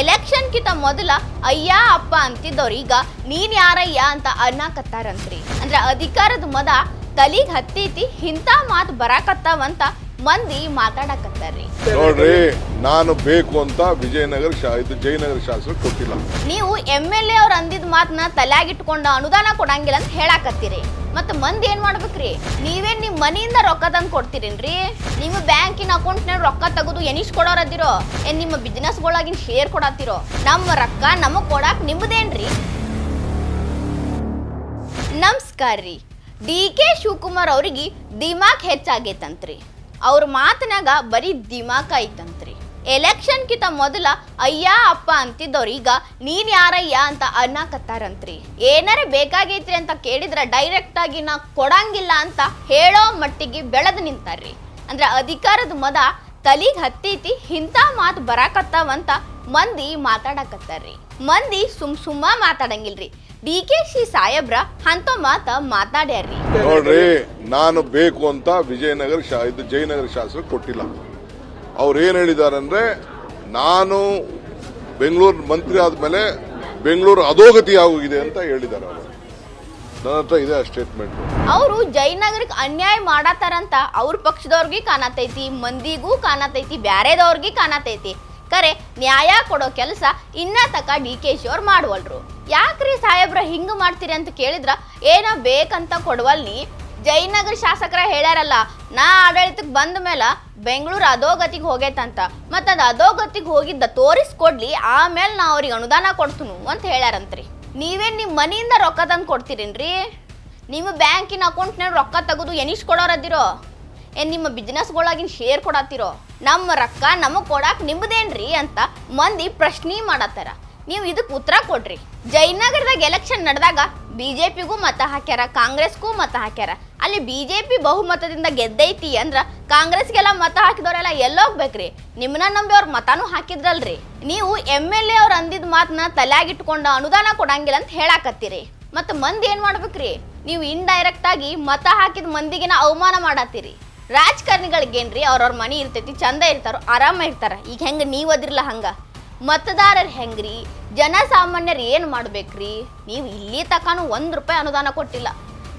Election ಕಿತ ಮೊದಲ ಅಯ್ಯ ಅಪ್ಪ ಅಂತಿದ್ದವ್ರು. ಈಗ ನೀನ್ ಯಾರಯ್ಯ ಅಂತ ಅನ್ನಕತ್ತಾರಂತ್ರಿ ಅಂದ್ರೆ ಅಧಿಕಾರದ ಮದ ತಲಿಗ್ ಹತ್ತೈತಿ ಇಂಥ ಮಾತು ಬರಾಕತ್ತಾವಂತ ಮಂದಿ ಮಾತಾಡಕತ್ತಾರ್ರಿ. ನೋಡ್ರಿ ನಾನು ಬೇಕು ಅಂತ ವಿಜಯನಗರ ಶಾ ಇದು ಜಯನಗರ ಶಾಸಕ ಕೊಟ್ಟಿಲ್ಲ. ನೀವು ಎಂ ಎಲ್ ಎ ಅವ್ರು ಅಂದಿದ್ ಮಾತನ್ನ ತಲ್ಯಾಗಿಟ್ಕೊಂಡು ಅನುದಾನ ಕೊಡಂಗಿಲ್ಲ ಅಂತ ಹೇಳಾಕತ್ತೀರಿ. ಮತ್ತ ಮಂದಿ ಏನ್ ಮಾಡ್ಬೇಕ್ರಿ? ನೀವೇನ್ ನಿಮ್ ಮನೆಯಿಂದ ರೊಕ್ಕ ತಂದು ಕೊಡ್ತೀರೇನ್ರಿ? ನಿಮ್ಮ ಬ್ಯಾಂಕಿನ ಅಕೌಂಟ್ನಾಗ ರೊಕ್ಕ ತೆಗೆದು ಎನಿಸ್ ಕೊಡೋರದಿರೋ ಏನ್ ನಿಮ್ಮ ಬಿಸ್ನೆಸ್ಗಳಾಗಿನ ಶೇರ್ ಕೊಡತ್ತಿರೋ ನಮ್ಮ ರೊಕ್ಕ ನಮಗ್ ಕೊಡಾಕ್ ನಿಮ್ಮದೇನ್ರಿ ನಮಸ್ಕಾರ ರೀ. ಡಿ ಕೆ ಶಿವಕುಮಾರ್ ಅವ್ರಿಗೆ ದಿಮಾಕ್ ಹೆಚ್ಚಾಗೈತಂತ್ರಿ. ಅವ್ರ ಮಾತನಾಗ ಬರೀ ದಿಮಾಕ್ ಐತಂತ್ರಿ. ಎಲೆಕ್ಷನ್ ಕಿತ ಮೊದಲ ಅಯ್ಯ, ಅಪ್ಪ ಅಂತಿದ್ದವ್ರು. ಈಗ ನೀನ್ ಯಾರಯ್ಯ ಅಂತ ಅನ್ನಕತ್ತಾರಂತ್ರಿ ಏನಾರ ಬೇಕಾಗೈತ್ರಿ ಅಂತ ಕೇಳಿದ್ರ ಡೈರೆಕ್ಟ್ ಆಗಿ ನಾ ಕೊಡಂಗಿಲ್ಲ ಅಂತ ಹೇಳೋ ಮಟ್ಟಿಗೆ ಬೆಳೆದು ನಿಂತಾರ್ರಿ. ಅಂದ್ರ ಅಧಿಕಾರದ ಮದ ತಲಿಗ್ ಹತ್ತೈತಿ, ಇಂಥ ಮಾತು ಬರಾಕತ್ತಾವಂತ ಮಂದಿ ಮಾತಾಡಕತ್ತಾರ್ರಿ. ಮಂದಿ ಸುಮ್ ಸುಮ್ಮ ಮಾತಾಡಂಗಿಲ್ರಿ. ಡಿ ಕೆ ಶಿ ಸಾಹೇಬ್ರ ಅಂತ ಮಾತ ಮಾತಾಡ್ಯಾರ್ರಿ. ನೋಡ್ರಿ, ನಾನು ಬೇಕು ಅಂತ ವಿಜಯನಗರ ಇದು ಜಯನಗರ ಶಾಸಕ ಕೊಟ್ಟಿಲ್ಲ. ಅವ್ರು ಏನ್ ಹೇಳಿದ್ದಾರೆ ಅಂದ್ರೆ ನಾನು ಬೆಂಗಳೂರು ಮಂತ್ರಿ ಆದ್ಮೇಲೆ ಬೆಂಗಳೂರು ಅಧೋಗತಿ ಆಗೋಗಿದೆ ಅಂತ ಹೇಳಿದ್ದಾರೆ ಅವರು. ನನ್ನ ಹತ್ರ ಇದೆ ಸ್ಟೇಟ್ಮೆಂಟ್ ಅವರು ಜಯನಗರಕ್ಕೆ ಅನ್ಯಾಯ ಮಾಡತ್ತಾರಂತ ಅವ್ರ ಪಕ್ಷದವ್ರಿಗೆ ಕಾಣತೈತಿ, ಮಂದಿಗೂ ಕಾಣತೈತಿ, ಬ್ಯಾರೆದವ್ರಿಗೆ ಕಾಣತೈತಿ. ಕರೆ ನ್ಯಾಯ ಕೊಡೋ ಕೆಲಸ ಇನ್ನ ತಕ ಡಿ ಕೆ ಶಿ ಅವ್ರು ಮಾಡುವಲ್ರು. ಯಾಕ್ರಿ ಸಾಹೇಬ್ರ ಹಿಂಗ್ ಮಾಡ್ತೀರಿ ಅಂತ ಕೇಳಿದ್ರ, ಏನ ಬೇಕಂತ ಕೊಡವಲ್ನಿ. ಜಯನಗರ ಶಾಸಕರ ಹೇಳ್ಯಾರಲ್ಲ, ನಾ ಆಡಳಿತಕ್ಕೆ ಬಂದ ಮೇಲೆ ಬೆಂಗಳೂರು ಅಧೋಗತಿಗೆ ಹೋಗೈತಂತ. ಮತ್ತು ಅದು ಅಧೋಗತಿಗೆ ಹೋಗಿದ್ದ ತೋರಿಸ್ಕೊಡ್ಲಿ, ಆಮೇಲೆ ನಾ ಅವ್ರಿಗೆ ಅನುದಾನ ಕೊಡ್ತನು ಅಂತ ಹೇಳ್ಯಾರಂತ್ರಿ. ನೀವೇನು ನಿಮ್ಮ ಮನೆಯಿಂದ ರೊಕ್ಕ ತಂದು ಕೊಡ್ತೀರೇನ್ರಿ? ನಿಮ್ಮ ಬ್ಯಾಂಕಿನ ಅಕೌಂಟ್ನಾಗ ರೊಕ್ಕ ತೆಗೆದು ಎನಿಸ್ಕೊಡೋರದಿರೋ ಕೊಡೋರದಿರೋ? ಏನ್ ನಿಮ್ಮ ಬಿಸ್ನೆಸ್ಗಳಾಗಿನ ಶೇರ್ ಕೊಡತ್ತೀರೋ ನಮ್ಮ ರೊಕ್ಕ ನಮಗೆ ಕೊಡಕ್ಕೆ ನಿಮ್ಮದೇನ್ರಿ ಅಂತ ಮಂದಿ ಪ್ರಶ್ನೆ ಮಾಡತ್ತಾರ. ನೀವು ಇದಕ್ಕೆ ಉತ್ತರ ಕೊಡ್ರಿ. ಜಯನಗರದಾಗ ಎಲೆಕ್ಷನ್ ನಡೆದಾಗ ಬಿಜೆಪಿಗೂ ಮತ ಹಾಕ್ಯಾರ, ಕಾಂಗ್ರೆಸ್ಗೂ ಮತ ಹಾಕ್ಯಾರ. ಅಲ್ಲಿ ಬಿಜೆಪಿ ಬಹುಮತದಿಂದ ಗೆದ್ದೈತಿ ಅಂದ್ರ ಕಾಂಗ್ರೆಸ್ಗೆಲ್ಲ ಮತ ಹಾಕಿದವರೆಲ್ಲ ಎಲ್ಲೋಗ್ಬೇಕ್ರಿ. ನಿಮ್ಮನ್ನ ನಂಬಿ ಅವ್ರ ಮತಾನು ಹಾಕಿದ್ರಲ್ರಿ. ನೀವು ಎಂ ಎಲ್ ಎ ಅವ್ರ ಅಂದಿದ ಮಾತನ್ನ ತಲೆಯಾಗಿಟ್ಕೊಂಡ ಅನುದಾನ ಕೊಡಂಗಿಲ್ಲ ಅಂತ ಹೇಳಾಕತ್ತೀರಿ. ಮತ್ತು ಮಂದಿ ಏನ್ ಮಾಡ್ಬೇಕ್ರಿ? ನೀವು ಇಂಡೈರೆಕ್ಟ್ ಆಗಿ ಮತ ಹಾಕಿದ ಮಂದಿಗಿನ ಅವಮಾನ ಮಾಡತ್ತೀರಿ. ರಾಜಕಾರಣಿಗಳಿಗೇನ್ರಿ ಅವ್ರವ್ರ ಮನಿ ಇರ್ತೈತಿ, ಚಂದ ಇರ್ತಾರೋ, ಆರಾಮ ಇರ್ತಾರ. ಈಗ ಹೆಂಗೆ ನೀವು ಅದಿರಲ್ಲ ಹಂಗ? ಮತದಾರರು ಹೆಂಗ್ರಿ? ಜನಸಾಮಾನ್ಯರು ಏನು ಮಾಡ್ಬೇಕ್ರಿ? ನೀವು ಇಲ್ಲಿ ತಕಾನು ಒಂದು ರೂಪಾಯಿ ಅನುದಾನ ಕೊಟ್ಟಿಲ್ಲ.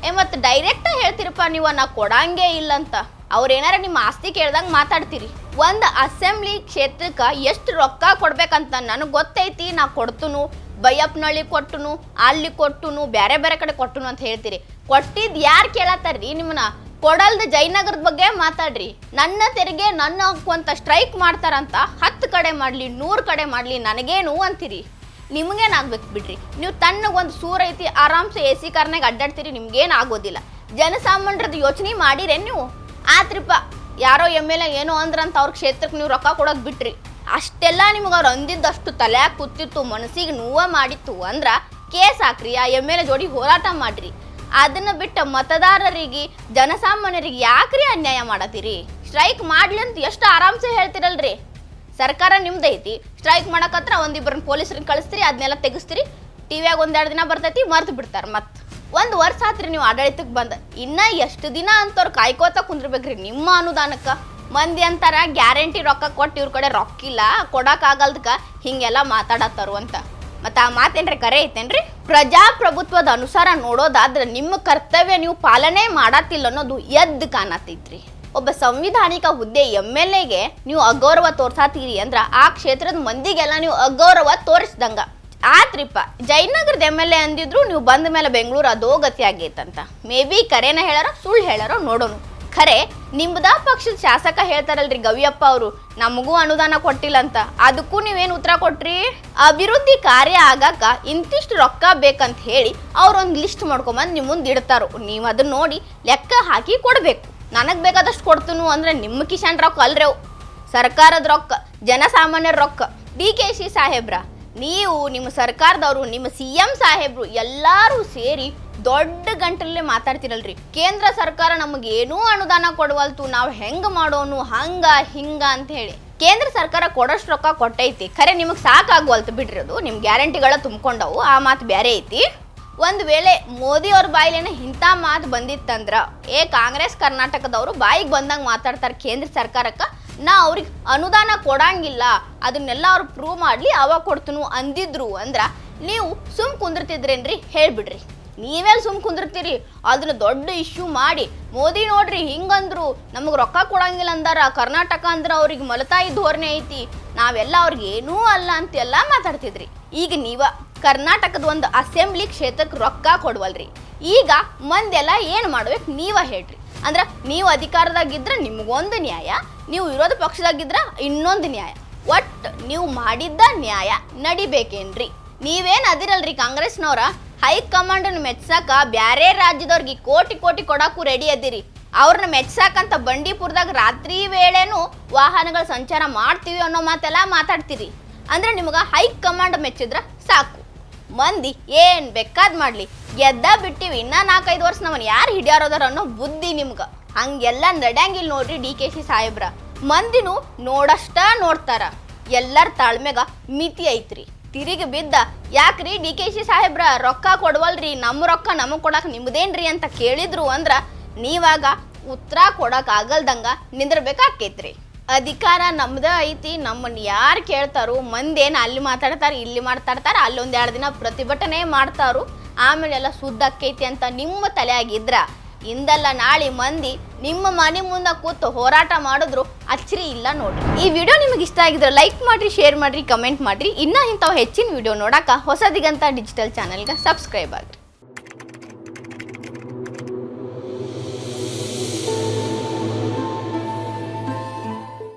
ಏ, ಮತ್ತು ಡೈರೆಕ್ಟ್ ಹೇಳ್ತಿರಪ್ಪ ನೀವು ನಾ ಕೊಡಂಗೇ ಇಲ್ಲ ಅಂತ ಅವ್ರೇನಾರ ನಿಮ್ಮ ಆಸ್ತಿ ಕೇಳ್ದಂಗೆ ಮಾತಾಡ್ತೀರಿ. ಒಂದು ಅಸೆಂಬ್ಲಿ ಕ್ಷೇತ್ರಕ್ಕೆ ಎಷ್ಟು ರೊಕ್ಕ ಕೊಡ್ಬೇಕಂತ ನನಗೆ ಗೊತ್ತೈತಿ, ನಾ ಕೊಡ್ತುನು. ಬೈಯಪ್ಪನಳ್ಳಿ ಕೊಟ್ಟುನು, ಅಲ್ಲಿ ಕೊಟ್ಟುನು ಬೇರೆ ಬೇರೆ ಕಡೆ ಕೊಟ್ಟುನು ಅಂತ ಹೇಳ್ತೀರಿ. ಕೊಟ್ಟಿದ್ ಯಾರು ಕೇಳತ್ತಾರ್ರಿ ನಿಮ್ಮನ್ನ ಕೊಡಲ್ದ ಜಯನಗರದ ಬಗ್ಗೆ ಮಾತಾಡ್ರಿ. ನನ್ನ ತೆರಿಗೆ ನನ್ನ ಹಕ್ಕು ಸ್ಟ್ರೈಕ್ ಮಾಡ್ತಾರಂತ ಹತ್ತು ಕಡೆ ಮಾಡಲಿ, ನೂರು ಕಡೆ ಮಾಡಲಿ ನನಗೇನು ಅಂತೀರಿ. ನಿಮಗೇನಾಗ್ಬೇಕು ಬಿಡ್ರಿ. ನೀವು ತಣ್ಣಗೊಂದು ಸೂರ್ ಐತಿ, ಆರಾಮ್ಸೆ ಎ ಸಿ ಕಾರ್ನಾಗ ಅಡ್ಡಾಡ್ತೀರಿ ನಿಮ್ಗೇನು ಆಗೋದಿಲ್ಲ ಜನಸಾಮಾನ್ಯರದ್ದು ಯೋಚನೆ ಮಾಡಿರೇನು ನೀವು? ಆತ್ರಿಪ್ಪ ಯಾರೋ ಎಂ ಎಲ್ ಎ ಏನೋ ಅಂದ್ರಂತ ಅವ್ರ ಕ್ಷೇತ್ರಕ್ಕೆ ನೀವು ರೊಕ್ಕ ಕೊಡೋದು ಬಿಟ್ರಿ. ಅಷ್ಟೆಲ್ಲ ನಿಮ್ಗೆ ಅವ್ರು ಅಂದಿದ್ದಷ್ಟು ತಲೆಯಾಗ ಕೂತಿತ್ತು, ಮನಸ್ಸಿಗೆ ನೋವ ಮಾಡಿತ್ತು ಅಂದ್ರೆ ಕೇಸ್ ಹಾಕ್ರಿ, ಆ ಎಂ ಎಲ್ ಎ ಜೋಡಿ ಹೋರಾಟ ಮಾಡ್ರಿ. ಅದನ್ನ ಬಿಟ್ಟ ಮತದಾರರಿಗೆ, ಜನಸಾಮಾನ್ಯರಿಗೆ ಯಾಕ್ರಿ ಅನ್ಯಾಯ ಮಾಡತ್ತೀರಿ ಸ್ಟ್ರೈಕ್ ಮಾಡ್ಲಿ ಅಂತ ಎಷ್ಟು ಆರಾಮ್ಸೆ ಹೇಳ್ತಿರಲ್ರಿ? ಸರ್ಕಾರ ನಿಮ್ದೈತಿ. ಸ್ಟ್ರೈಕ್ ಮಾಡಕತ್ರ ಒಂದಿಬ್ಬರನ್ನ ಪೊಲೀಸ್ರಿಗೆ ಕಳಿಸ್ತೀರಿ ಅದನ್ನೆಲ್ಲ ತೆಗಿಸ್ತೀರಿ. ಟಿವಿಯಾಗ ಒಂದೆರಡು ದಿನ ಬರ್ತೈತಿ ಮರ್ತು ಬಿಡ್ತಾರೆ ಮತ್ತೆ. ಒಂದು ವರ್ಷ ಆತ್ರಿ ನೀವು ಆಡಳಿತಕ್ಕೆ ಬಂದ. ಇನ್ನ ಎಷ್ಟು ದಿನ ಅಂತವ್ರು ಕಾಯ್ಕೋತ ಕುಂದ್ರಬೇಕ್ರಿ ನಿಮ್ಮ ಅನುದಾನಕ್ಕೆ. ಮಂದಿ ಅಂತಾರ, ಗ್ಯಾರಂಟಿ ರೊಕ್ಕ ಕೊಟ್ಟು ಇವ್ರ ಕಡೆ ರೊಕ್ಕಿಲ್ಲ ಕೊಡಕ್ಕಾಗಲ್ದಕ್ಕ ಹಿಂಗೆಲ್ಲ ಮಾತಾಡತ್ತರು ಅಂತ. ಮತ್ತೆ ಆ ಮಾತೇನ್ರಿ ಕರೆ ಐತೇನ್ರಿ? ಪ್ರಜಾಪ್ರಭುತ್ವದ ಅನುಸಾರ ನೋಡೋದಾದ್ರೆ ನಿಮ್ಮ ಕರ್ತವ್ಯ ನೀವು ಪಾಲನೆ ಮಾಡತ್ತಿಲ್ಲ ಅನ್ನೋದು ಎದ್ದು ಕಾಣತೈತ್ರಿ ಒಬ್ಬ ಸಂವಿಧಾನಿಕ ಹುದ್ದೆ ಎಂ ಎಲ್ ಎಗೆ ನೀವು ಅಗೌರವ ತೋರ್ಸಾತೀರಿ ಅಂದ್ರ ಆ ಕ್ಷೇತ್ರದ ಮಂದಿಗೆಲ್ಲ ನೀವು ಅಗೌರವ ತೋರಿಸ್ದಂಗ. ಆತ್ರಿಪ್ಪ, ಜಯನಗರದ ಎಂ ಎಲ್ ಎ ಅಂದಿದ್ರು ನೀವು ಬಂದ ಮೇಲೆ ಬೆಂಗಳೂರು ಅಧೋಗತಿ ಆಗೈತಂತ. ಮೇ ಬಿ ಕರೆನ ಹೇಳಾರೋ ಸುಳ್ಳು ಹೇಳಾರೋ ನೋಡೋಣ. ಖರೆ, ನಿಮ್ದ ಪಕ್ಷದ ಶಾಸಕ ಹೇಳ್ತಾರಲ್ರಿ ಗವಿಯಪ್ಪ ಅವರು. ನಮಗೂ ಅನುದಾನ ಕೊಟ್ಟಿಲ್ಲ ಅಂತ ಅದಕ್ಕೂ ನೀವೇನು ಉತ್ತರ ಕೊಟ್ರಿ? ಅಭಿವೃದ್ಧಿ ಕಾರ್ಯ ಆಗಾಕ ಇಂತಿಷ್ಟು ರೊಕ್ಕ ಬೇಕಂತ ಹೇಳಿ ಅವ್ರೊಂದು ಲಿಸ್ಟ್ ಮಾಡ್ಕೊಂಬಂದು ನಿಮ್ಮ ಮುಂದೆ ಇಡ್ತಾರೋ. ನೀವು ಅದನ್ನ ನೋಡಿ ಲೆಕ್ಕ ಹಾಕಿ ಕೊಡಬೇಕು. ನನಗೆ ಬೇಕಾದಷ್ಟು ಕೊಡ್ತನು ಅಂದ್ರೆ ನಿಮ್ಮ ಕಿಶನ್ ರೊಕ್ಕ ಅಲ್ರಿ ಅವು. ಸರ್ಕಾರದ ರೊಕ್ಕ, ಜನಸಾಮಾನ್ಯರ ರೊಕ್ಕ. ಡಿ ಕೆ ಸಿ ಸಾಹೇಬ್ರ, ನೀವು ನಿಮ್ಮ ಸರ್ಕಾರದವರು, ನಿಮ್ಮ ಸಿ ಎಂ ಸಾಹೇಬ್ರು ಎಲ್ಲರೂ ಸೇರಿ ದೊಡ್ಡ ಗಂಟಲಲ್ಲಿ ಮಾತಾಡ್ತಿರಲ್ರಿ. ಕೇಂದ್ರ ಸರ್ಕಾರ ನಮಗೆ ಏನೂ ಅನುದಾನ ಕೊಡವಲ್ತು, ನಾವು ಹೆಂಗ್ ಮಾಡೋನು, ಹಂಗ, ಹಿಂಗ ಅಂತ ಹೇಳಿ. ಕೇಂದ್ರ ಸರ್ಕಾರ ಕೊಡೋಷ್ಟು ರೊಕ್ಕ ಕೊಟ್ಟೈತಿ. ಖರೆ ನಿಮಗೆ ಸಾಕಾಗ್ವಲ್ತು ಬಿಡ್ರಿ ಅದು. ನಿಮ್ಮ ಗ್ಯಾರಂಟಿಗಳ ತುಂಬ್ಕೊಂಡವು. ಆ ಮಾತು ಬೇರೆ ಐತಿ. ಒಂದು ವೇಳೆ ಮೋದಿ ಅವ್ರ ಬಾಯಿಲೇನ ಇಂಥ ಮಾತು ಬಂದಿತ್ತಂದ್ರ, ಏ ಕಾಂಗ್ರೆಸ್ ಕರ್ನಾಟಕದವರು ಬಾಯಿಗೆ ಬಂದಂಗೆ ಮಾತಾಡ್ತಾರೆ ಕೇಂದ್ರ ಸರ್ಕಾರಕ್ಕೆ, ನಾ ಅವ್ರಿಗೆ ಅನುದಾನ ಕೊಡಂಗಿಲ್ಲ. ಅದನ್ನೆಲ್ಲ ಅವ್ರು ಪ್ರೂವ್ ಮಾಡ್ಲಿ, ಅವಾಗ ಕೊಡ್ತನು ಅಂದಿದ್ರು ಅಂದ್ರ, ನೀವು ಸುಮ್ ಕುಂದಿರ್ತಿದ್ರೇನ್ರಿ ಹೇಳ್ಬಿಡ್ರಿ. ನೀವೆಲ್ಲಿ ಸುಮ್ ಕುಂದಿರ್ತೀರಿ. ಅದನ್ನ ದೊಡ್ಡ ಇಶ್ಯೂ ಮಾಡಿ. ಮೋದಿ ನೋಡ್ರಿ ಹಿಂಗಂದ್ರು ನಮಗೆ ರೊಕ್ಕ ಕೊಡಂಗಿಲ್ಲ ಅಂದಾರ. ಕರ್ನಾಟಕ ಅಂದ್ರೆ ಅವ್ರಿಗೆ ಮಲತಾಯಿ ಧೋರಣೆ ಐತಿ. ನಾವೆಲ್ಲ ಅವ್ರಿಗೆ ಏನೂ ಅಲ್ಲ ಅಂತೆಲ್ಲ ಮಾತಾಡ್ತಿದ್ರಿ. ಈಗ ನೀವ ಕರ್ನಾಟಕದ ಒಂದು ಅಸೆಂಬ್ಲಿ ಕ್ಷೇತ್ರಕ್ಕೆ ರೊಕ್ಕ ಕೊಡ್ವಲ್ರಿ. ಈಗ ಮಂದೆಲ್ಲ ಏನು ಮಾಡ್ಬೇಕು ನೀವ ಹೇಳ್ರಿ. ಅಂದ್ರೆ ನೀವು ಅಧಿಕಾರದಾಗಿದ್ರೆ ನಿಮ್ಗೊಂದು ನ್ಯಾಯ, ನೀವು ವಿರೋಧ ಪಕ್ಷದಾಗಿದ್ರೆ ಇನ್ನೊಂದು ನ್ಯಾಯ. ಒಟ್ಟು ನೀವು ಮಾಡಿದ್ದ ನ್ಯಾಯ ನಡಿಬೇಕೇನ್ರಿ. ನೀವೇನ್ ಅದಿರಲ್ರಿ ಕಾಂಗ್ರೆಸ್ನವ್ರ? ಹೈಕಮಾಂಡನ್ ಮೆಚ್ಚಾಕ ಬ್ಯಾರೆ ರಾಜ್ಯದವ್ರಿಗೆ ಕೋಟಿ ಕೋಟಿ ಕೊಡಕ್ಕೂ ರೆಡಿ ಅದಿರಿ ಅವ್ರನ್ನ ಮೆಚ್ಚಾಕಂತ ಬಂಡೀಪುರದಾಗ ರಾತ್ರಿ ವೇಳೆನೂ ವಾಹನಗಳ ಸಂಚಾರ ಮಾಡ್ತೀವಿ ಅನ್ನೋ ಮಾತೆಲ್ಲ ಮಾತಾಡ್ತೀರಿ. ಅಂದ್ರೆ ನಿಮ್ಗೆ ಹೈಕಮಾಂಡ್ ಮೆಚ್ಚಿದ್ರ ಸಾಕು. ಮಂದಿ ಏನ್ ಬೇಕಾದ್ ಮಾಡ್ಲಿ. ಗೆದ್ದ ಬಿಟ್ಟಿವಿ ಇನ್ನ ನಾಲ್ಕೈದು ವರ್ಷ ನಮ್ಮನ್ನ ಯಾರು ಹಿಡಿಯಾರೋದಾರ ಅನ್ನೋ ಬುದ್ಧಿ ನಿಮ್ಗ. ಹಂಗೆಲ್ಲ ನಡ್ಯಾಂಗಿಲ್ಲ ನೋಡ್ರಿ ಡಿ ಕೆ ಸಿ ಸಾಹೇಬ್ರ. ಮಂದಿನೂ ನೋಡಷ್ಟ ನೋಡ್ತಾರ. ಎಲ್ಲರ ತಾಳ್ಮೆಗ ಮಿತಿ ಐತ್ರಿ. ತಿರುಗಿ ಬಿದ್ದ. ಯಾಕ್ರಿ ಡಿ ಕೆ ಶಿ ಸಾಹೇಬ್ರ ರೊಕ್ಕ ಕೊಡವಲ್ರಿ? ನಮ್ಮ ರೊಕ್ಕ ನಮಗೆ ಕೊಡಕ್ ನಿಮ್ದೇನ್ರಿ ಅಂತ ಕೇಳಿದ್ರು ಅಂದ್ರ ನೀವಾಗ ಉತ್ತರ ಕೊಡಕ್ ಆಗಲ್ದಂಗ ನಿಂದಿರ್ಬೇಕಾಕೇತ್ರಿ. ಅಧಿಕಾರ ನಮ್ದ ಐತಿ ನಮ್ಮನ್ನ ಯಾರು ಕೇಳ್ತಾರೋ ಮಂದೇನು ಅಲ್ಲಿ ಮಾತಾಡ್ತಾರ, ಇಲ್ಲಿ ಮಾತಾಡ್ತಾರ, ಅಲ್ಲೊಂದು ಎರಡು ದಿನ ಪ್ರತಿಭಟನೆ ಮಾಡ್ತಾರು. ಆಮೇಲೆ ಎಲ್ಲ ಸುದ್ದ ಆಕ್ಕೈತಿ ಅಂತ ನಿಮ್ಮ ತಲೆಯಾಗಿದ್ರ ಇಂದಲ್ಲ ನಾಳೆ ಮಂದಿ ನಿಮ್ಮ ಮನೆ ಮುಂದೆ ಕೂತು ಹೋರಾಟ ಮಾಡಿದ್ರು ಅಚ್ಚರಿ ಇಲ್ಲ ನೋಡಿ ಈ ವಿಡಿಯೋ ನಿಮಗೆ ಇಷ್ಟ ಆಗಿದ್ರೆ ಲೈಕ್ ಮಾಡ್ರಿ ಶೇರ್ ಮಾಡ್ರಿ ಕಮೆಂಟ್ ಮಾಡ್ರಿ. ಇನ್ನೂ ಇಂಥವು ಹೆಚ್ಚಿನ ವಿಡಿಯೋ ನೋಡೋಕೆ ಹೊಸದಿಗಂತ ಡಿಜಿಟಲ್ ಚಾನಲ್ಗೆ ಸಬ್ಸ್ಕ್ರೈಬ್ ಆಗ್ರಿ.